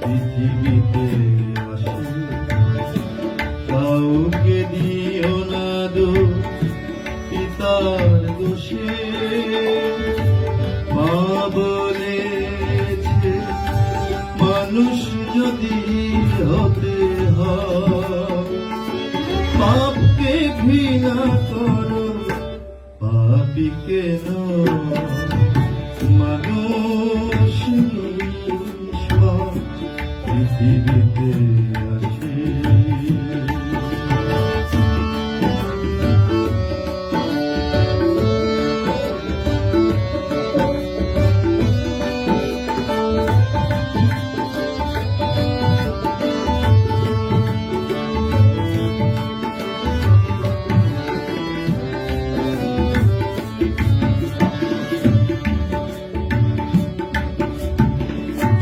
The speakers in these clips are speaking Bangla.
পৃথিবীতে আসে কাউকে দিও না দোষ, পিতার দোষে। মা বলেছে, মানুষ যদি হতে পাপকে ঘৃণা করো, পাপিকে নয়, মানুষ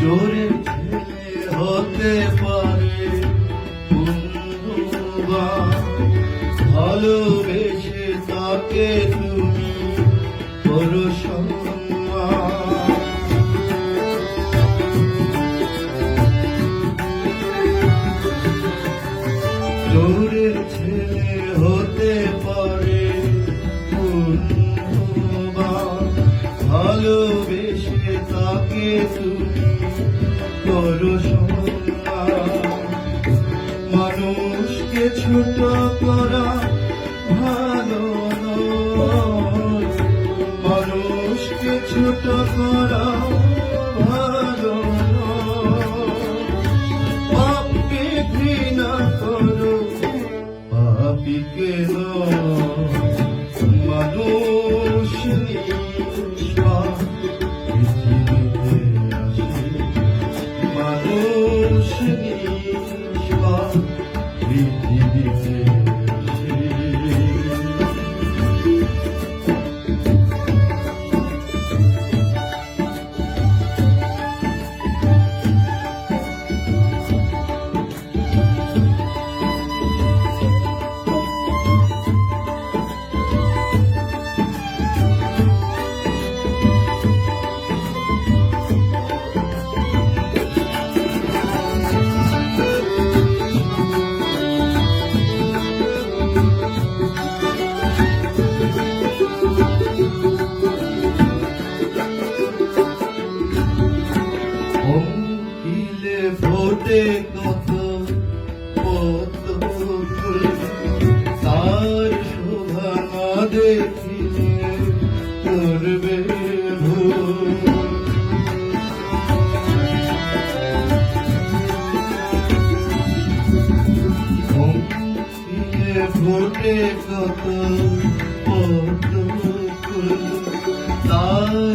জোরে হতে পারে ভালোবেসে তাকে তুমি করো মানুষকে ছোট করা ভালো মানুষকে ছোট করা ভালো পাপকে ঘৃণা করো, পাপিকে মানুষ পৃথিবীতে আসে মানুষ নিষ্পাপ। পৃথিবীতে কত ফুল তার শোভা না দেখিলে করবে ফোটে কত পদ্ম তার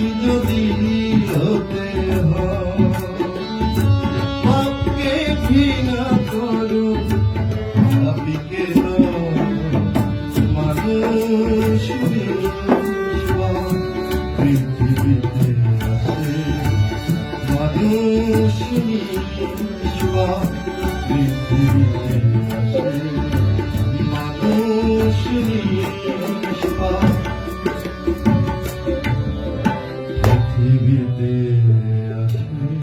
মানুষ যদি হতে পাপকে ঘৃণা করো নয় মানুষ পৃথিবীতে আসে মানুষ পৃথিবীতে আসে মানুষ